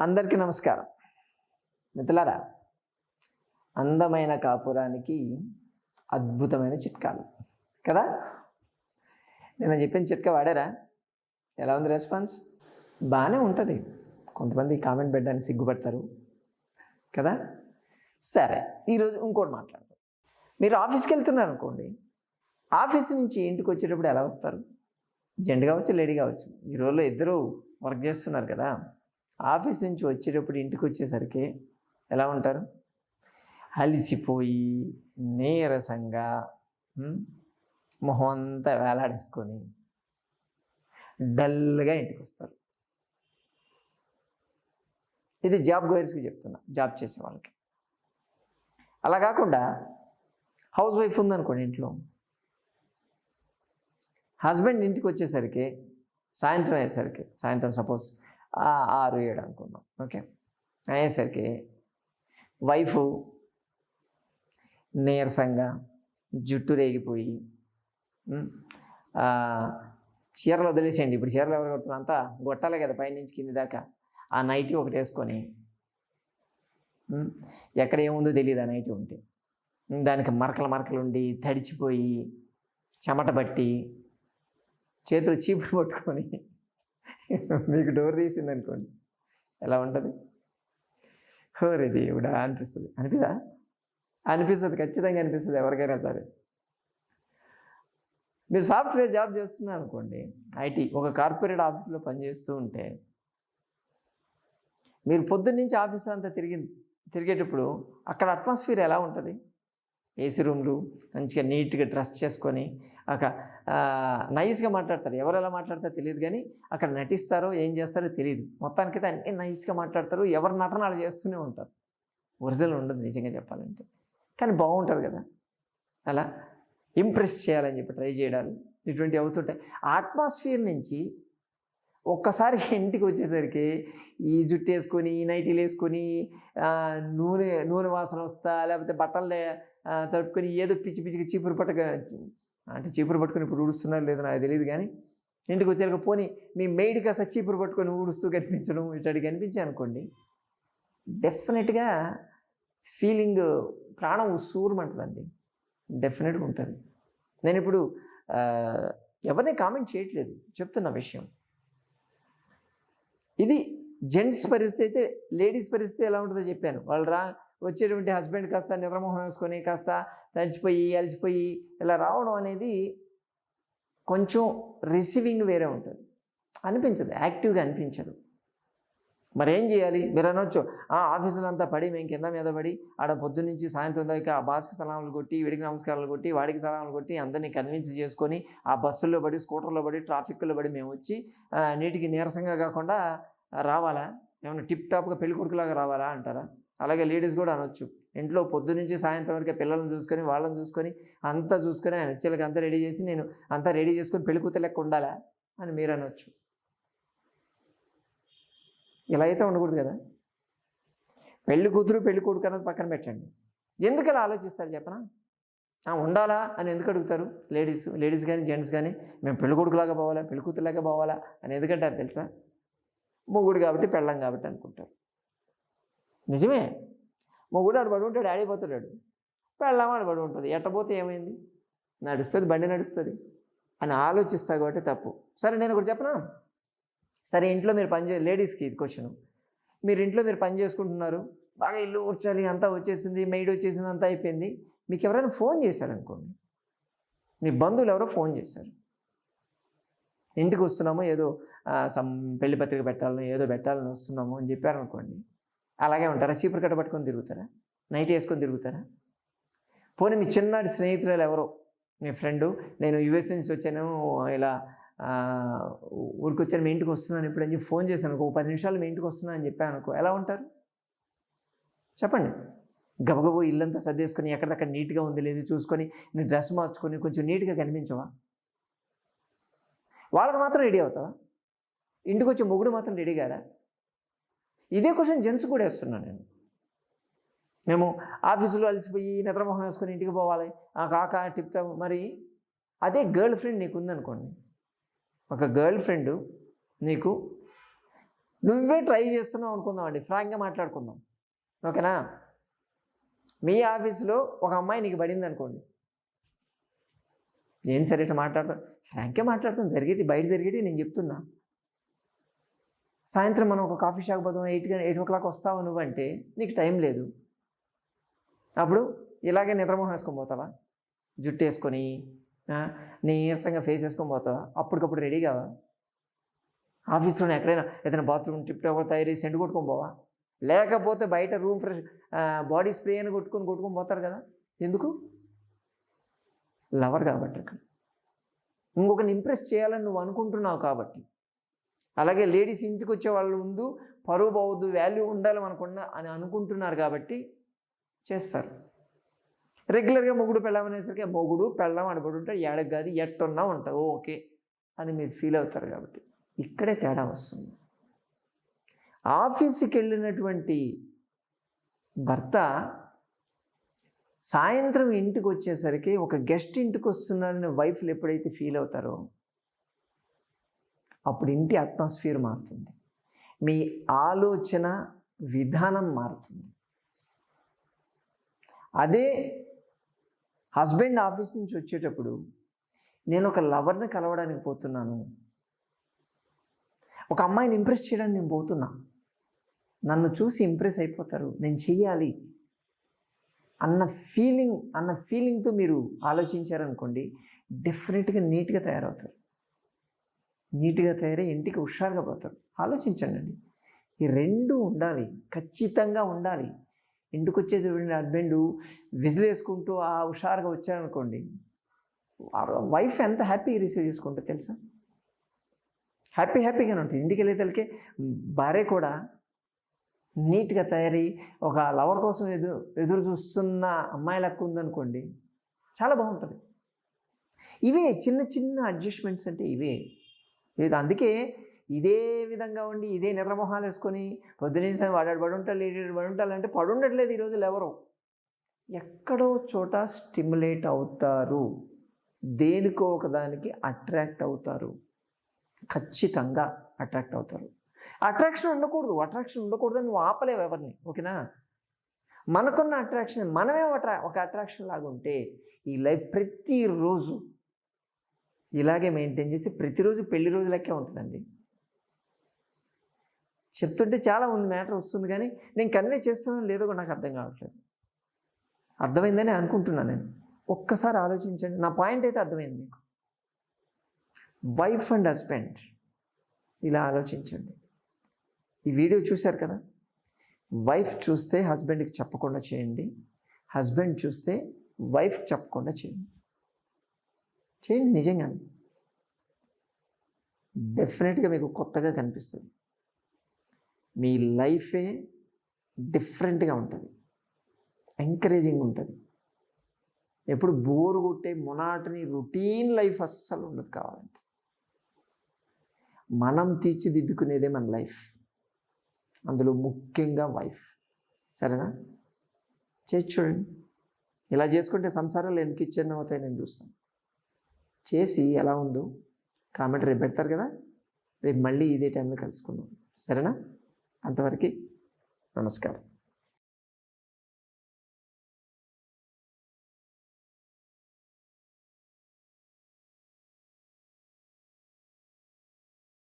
అందరికీ నమస్కారం. మిత్రులారా అందమైన కాపురానికి అద్భుతమైన చిట్కాలు కదా? నేను చెప్పిన చిట్కా వాడారా? ఎలా ఉంది రెస్పాన్స్? బాగానే ఉంటుంది. కొంతమంది కామెంట్ పెట్టడానికి సిగ్గుపడతారు కదా? సరే ఈరోజు ఇంకోటి మాట్లాడదాం. మీరు ఆఫీస్కి వెళ్తున్నారు అనుకోండి ఆఫీస్ నుంచి ఇంటికి వచ్చేటప్పుడు ఎలా వస్తారు? జెంట్ కావచ్చు లేడీ కావచ్చు ఈ రోజుల్లో ఇద్దరు వర్క్ చేస్తున్నారు కదా? ఆఫీస్ నుంచి వచ్చేటప్పుడు ఇంటికి వచ్చేసరికి ఎలా ఉంటారు? అలిసిపోయి నీరసంగా మొహం అంతా వేలాడేసుకొని డల్గా ఇంటికి వస్తారు ఇది జాబ్ గోయర్స్కి చెప్తున్నా జాబ్ చేసే వాళ్ళకి. అలా కాకుండా హౌస్ వైఫ్ ఉందనుకోండి ఇంట్లో. హస్బెండ్ ఇంటికి వచ్చేసరికి సాయంత్రం అయ్యేసరికి సాయంత్రం సపోజ్ ఆరు ఏడు అనుకుందాం ఓకే? అయ్యేసరికి వైఫ్ నీరసంగా జుట్టు రేగిపోయి చీరలు వదిలేసేయండి. ఇప్పుడు చీరలు ఎవరు కొడుతున్నారంతా గొట్టాలే కదా పైనుంచి కింది దాకా. ఆ నైటీ ఒకటి వేసుకొని ఎక్కడ ఏముందో తెలియదు ఆ నైటీ ఉంటే. దానికి మరకలు మరకలు ఉండి తడిచిపోయి చెమట పట్టి చేతులు చీపులు పట్టుకొని మీకు డోర్ తీసింది అనుకోండి. ఎలా ఉంటుంది? హోరే దేవుడా అనిపిస్తుంది. అనిపిదా? అనిపిస్తుంది ఖచ్చితంగా అనిపిస్తుంది ఎవరికైనా సరే. మీరు సాఫ్ట్వేర్ జాబ్ చేస్తున్నారు అనుకోండి ఐటీ ఒక కార్పొరేట్ ఆఫీస్లో పనిచేస్తూ ఉంటే మీరు పొద్దున్న నుంచి ఆఫీస్ అంతా తిరిగి తిరిగేటప్పుడు అక్కడ అట్మాస్ఫియర్ ఎలా ఉంటుంది? ఏసీ రూమ్లు మంచిగా నీట్గా డ్రెస్ చేసుకొని ఒక నైస్గా మాట్లాడతారు. ఎవరు ఎలా మాట్లాడతారో తెలియదు కానీ అక్కడ నటిస్తారో ఏం చేస్తారో తెలియదు మొత్తానికైతే అన్ని నైస్గా మాట్లాడతారు. ఎవరు నటన అలా చేస్తూనే ఉంటారు. ఒరిజినల్ ఉండదు నిజంగా చెప్పాలంటే. కానీ బాగుంటుంది కదా. అలా ఇంప్రెస్ చేయాలని చెప్పి ట్రై చేయడాలు ఇటువంటి అవుతుంటాయి. అట్మాస్ఫియర్ నుంచి ఒక్కసారి ఇంటికి వచ్చేసరికి ఈ జుట్టు వేసుకొని ఈ నైటీలు వేసుకొని నూనె నూనె వాసన వస్తా లేకపోతే బట్టలు తడుపుకొని ఏదో పిచ్చి పిచ్చికి చీపురు పట్టక అంటే చీపురు పట్టుకొని ఇప్పుడు ఊడుస్తున్నారు లేదో నాకు తెలియదు కానీ ఇంటికి వచ్చాక పోనీ మీ మెయిడ్ కాస్త చీపురు పట్టుకొని ఊడుస్తూ కనిపించడం ఇట్లాంటి కనిపించాయి అనుకోండి. డెఫినెట్గా ఫీలింగ్ ప్రాణం ఉసూరమంటుందండి. డెఫినెట్గా ఉంటుంది. నేను ఇప్పుడు ఎవరిని కామెంట్ చేయట్లేదు. చెప్తున్న విషయం. ఇది జెంట్స్ పరిస్థితి అయితే లేడీస్ పరిస్థితి ఎలా ఉంటుందో చెప్పాను. వాళ్ళు రా వచ్చేటువంటి హస్బెండ్ కాస్త నిద్రమోహం వేసుకొని కాస్త తలిచిపోయి అలిసిపోయి ఇలా రావడం అనేది కొంచెం రిసీవింగ్ వేరే ఉంటుంది. అనిపించదు యాక్టివ్గా అనిపించదు. మరి ఏం చేయాలి? మీరు అనొచ్చు ఆ ఆఫీసులో అంతా పడి మేము కింద మీద పడి ఆడ పొద్దు నుంచి సాయంత్రం దాకా ఆ బాస్కి సలాములు కొట్టి వీడికి నమస్కారాలు కొట్టి వాడికి సలాములు కొట్టి అందరినీ కన్విన్స్ చేసుకొని ఆ బస్సుల్లో పడి స్కూటర్లో పడి ట్రాఫిక్లో పడి మేము వచ్చి నీటికి నీరసంగా కాకుండా రావాలా? ఏమైనా టిప్ టాప్గా పెళ్ళికొడుకులాగా రావాలా అంటారా? అలాగే లేడీస్ కూడా అనొచ్చు. ఇంట్లో పొద్దు నుంచి సాయంత్రం వరకు పిల్లలను చూసుకొని వాళ్ళని చూసుకొని అంతా చూసుకొని ఆయన వచ్చేళ్ళకి అంతా రెడీ చేసి నేను అంతా రెడీ చేసుకొని పెళ్ళి కూతురు ఉండాలా అని మీరు అనొచ్చు. ఇలా అయితే ఉండకూడదు కదా? పెళ్ళి కూతురు పెళ్ళి కొడుకు అన్నది పక్కన పెట్టండి. ఎందుకు ఇలా ఆలోచిస్తారు చెప్పనా? ఉండాలా అని ఎందుకు అడుగుతారు? లేడీస్ లేడీస్ కానీ జెంట్స్ కానీ మేము పెళ్ళి కొడుకులాగా పోవాలా పెళ్ళి కూతురులాగా పోవాలా అని ఎందుకంటారు తెలుసా? మొగుడు కాబట్టి పెళ్ళం కాబట్టి అనుకుంటారు. నిజమే. మొగుడు ఆడు పడి ఉంటాడు ఆడిపోతాడు పెళ్ళం ఆడు పడి ఉంటుంది ఎట్టపోతే ఏమైంది? నడుస్తుంది బండి నడుస్తుంది అని ఆలోచిస్తా కాబట్టి తప్పు. సరే నేను ఒకటి చెప్పనా? సరే ఇంట్లో మీరు పని చే లేడీస్కి ఇది క్వశ్చన్. మీరు ఇంట్లో మీరు పని చేసుకుంటున్నారు. బాగా ఇల్లు కూర్చోాలి అంతా వచ్చేసింది మెయిడ్ వచ్చేసింది అంతా అయిపోయింది. మీకు ఎవరైనా ఫోన్ చేశారనుకోండి. మీ బంధువులు ఎవరో ఫోన్ చేశారు. ఇంటికి వస్తున్నాము ఏదో సం సమ్ పెళ్ళి పత్రిక పెట్టాలని ఏదో పెట్టాలని వస్తున్నాము అని చెప్పారనుకోండి. అలాగే ఉంటారా? చీపురు కట్ట పట్టుకొని తిరుగుతారా? నైట్ వేసుకొని తిరుగుతారా? పోనీ మీ చిన్నటి స్నేహితురాలు ఎవరో? మీ ఫ్రెండు నేను యుఎస్ నుంచి వచ్చాను ఇలా ఊరికి వచ్చాను మీ ఇంటికి వస్తున్నాను ఇప్పుడు అని చెప్పి ఫోన్ చేశాను ఒక పది నిమిషాలు మీ ఇంటికి వస్తున్నాను అని చెప్పాను అనుకో ఎలా ఉంటారు? చెప్పండి. గబగబో ఇల్లంతా సర్దేసుకొని ఎక్కడెక్కడ నీట్గా ఉంది లేదు చూసుకొని నీ డ్రెస్ మార్చుకొని కొంచెం నీట్గా కనిపించవా? వాళ్ళకి మాత్రం రెడీ అవుతావా? ఇంటికి వచ్చి మొగుడు మాత్రం రెడీ కారా? ఇదే క్వశ్చన్ జెంట్స్ కూడా వేస్తున్నాను నేను. మేము ఆఫీసులో అలసిపోయి నిద్రమోహం వేసుకొని ఇంటికి పోవాలి. ఆ కాక టిప్తా మరి అదే గర్ల్ ఫ్రెండ్ నీకు ఉందనుకోండి. ఒక గర్ల్ ఫ్రెండ్ నీకు నువ్వే ట్రై చేస్తున్నావు అనుకుందాం అండి. ఫ్రాంక్గా మాట్లాడుకుందాం. ఓకేనా? మీ ఆఫీస్లో ఒక అమ్మాయి నీకు పడింది అనుకోండి నేను సరే ఇట్లా మాట్లాడతాను ఫ్రాంకే మాట్లాడుతాను. జరిగేటి బయట జరిగేటి నేను చెప్తున్నా. సాయంత్రం మనం ఒక కాఫీ షాప్ పోదాం ఎయిట్ ఎయిట్ ఓ క్లాక్ వస్తావు నువ్వు అంటే నీకు టైం లేదు. అప్పుడు ఇలాగే నిద్రమోహం వేసుకొని పోతావా? జుట్టు వేసుకొని నీరసంగా ఫేస్ వేసుకొని పోతావా? అప్పటికప్పుడు రెడీ కావా? ఆఫీస్లోనే ఎక్కడైనా ఏదైనా బాత్రూమ్ టిప్ టాప్ తయారీ సెంట్ కొట్టుకొని పోవా? లేకపోతే బయట రూమ్ ఫ్రెష్ బాడీ స్ప్రే అని కొట్టుకొని కొట్టుకొని పోతారు కదా? ఎందుకు? లవర్ కాబట్టి. అక్కడ ఇంకొకరిని ఇంప్రెస్ చేయాలని నువ్వు అనుకుంటున్నావు కాబట్టి. అలాగే లేడీస్ ఇంటికి వచ్చే వాళ్ళ ముందు పరువు పోవద్దు వాల్యూ ఉండాలి మనకున్న అని అనుకుంటున్నారు కాబట్టి చేస్తారు. రెగ్యులర్గా మొగుడు పెళ్ళం అనేసరికి మొగుడు పెళ్ళం అడబడి ఉంటాడు ఏడకు కాదు ఎట్టున్నా ఉంటావు ఓకే అని మీరు ఫీల్ అవుతారు కాబట్టి ఇక్కడే తేడా వస్తుంది. ఆఫీస్కి వెళ్ళినటువంటి భర్త సాయంత్రం ఇంటికి వచ్చేసరికి ఒక గెస్ట్ ఇంటికి వస్తున్నారని వైఫ్లు ఎప్పుడైతే ఫీల్ అవుతారో అప్పుడు ఇంటి అట్మాస్ఫియర్ మారుతుంది. మీ ఆలోచన విధానం మారుతుంది. అదే హస్బెండ్ ఆఫీస్ నుంచి వచ్చేటప్పుడు నేను ఒక లవర్ని కలవడానికి పోతున్నాను. ఒక అమ్మాయిని ఇంప్రెస్ చేయడానికి నేను పోతున్నా. నన్ను చూసి ఇంప్రెస్ అయిపోతారు. నేను చెయ్యాలి అన్న ఫీలింగ్ అన్న ఫీలింగ్తో మీరు ఆలోచించారనుకోండి డెఫినెట్గా నీట్గా తయారవుతారు. నీట్గా తయారై ఇంటికి హుషారుగా పోతారు. ఆలోచించండి ఈ రెండు ఉండాలి. ఖచ్చితంగా ఉండాలి. ఇంటికి వచ్చేటువంటి హస్బెండ్ విజిల్ వేసుకుంటూ ఆ హుషారుగా వచ్చారనుకోండి వైఫ్ ఎంత హ్యాపీ రిసీవ్ చేసుకుంటే తెలుసా? హ్యాపీ హ్యాపీగానే ఉంటుంది. ఇంటికి వెళ్ళేతలకే భార్య కూడా నీట్గా తయారై ఒక లవర్ కోసం ఎదురు ఎదురు చూస్తున్న అమ్మాయి లెక్క ఉందనుకోండి చాలా బాగుంటుంది. ఇవే చిన్న చిన్న అడ్జస్ట్మెంట్స్ అంటే ఇవే. ఇది అందుకే ఇదే విధంగా ఉండి ఇదే నిర్మోహాలు వేసుకొని పొద్దునేసి వాడాడు పడుంటాడు లేడాడు పడి పడుండట్లేదు అంటే పడి ఈరోజు ఎవరు? ఎక్కడో చోట స్టిమ్యులేట్ అవుతారు. దేనికో ఒకదానికి అట్రాక్ట్ అవుతారు. ఖచ్చితంగా అట్రాక్ట్ అవుతారు. అట్రాక్షన్ ఉండకూడదు. అట్రాక్షన్ ఉండకూడదు నువ్వు ఆపలేవు ఎవరిని. ఓకేనా? మనకున్న అట్రాక్షన్ మనమే ఒక అట్రాక్షన్ లాగా ఉంటే ఈ లైఫ్ ప్రతిరోజు ఇలాగే మెయింటైన్ చేసి ప్రతిరోజు పెళ్ళి రోజు ఉంటుందండి. చెప్తుంటే చాలా ఉంది మ్యాటర్ వస్తుంది కానీ నేను కన్వే చేస్తున్నాను లేదో కూడా నాకు అర్థం కావట్లేదు. అర్థమైందని అనుకుంటున్నాను నేను. ఒక్కసారి ఆలోచించండి. నా పాయింట్ అయితే అర్థమైంది. మీకు వైఫ్ అండ్ హస్బెండ్ ఇలా ఆలోచించండి. ఈ వీడియో చూశారు కదా? వైఫ్ చూస్తే హస్బెండ్కి చెప్పకుండా చేయండి. హస్బెండ్ చూస్తే వైఫ్ చెప్పకుండా చేయండి. చేయండి నిజంగానే డెఫినెట్గా మీకు కొత్తగా కనిపిస్తుంది. మీ లైఫే డిఫరెంట్గా ఉంటుంది. ఎంకరేజింగ్ ఉంటుంది. ఎప్పుడు బోర్ కొట్టే మొనాటని రొటీన్ లైఫ్ అస్సలు ఉండదు కావాలంటే. మనం తీర్చిదిద్దుకునేదే మన లైఫ్. అందులో ముఖ్యంగా వైఫ్. సరేనా? చేసి చూడండి. ఇలా చేసుకుంటే సంసారాలు ఎందుకు ఇచ్చిన అవుతాయి నేను చూస్తాను. చేసి ఎలా ఉందో కామెంట్ రేపు పెడతారు కదా. రేపు మళ్ళీ ఇదే టైంలో కలుసుకుందాం. సరేనా? అంతవరకు నమస్కారం.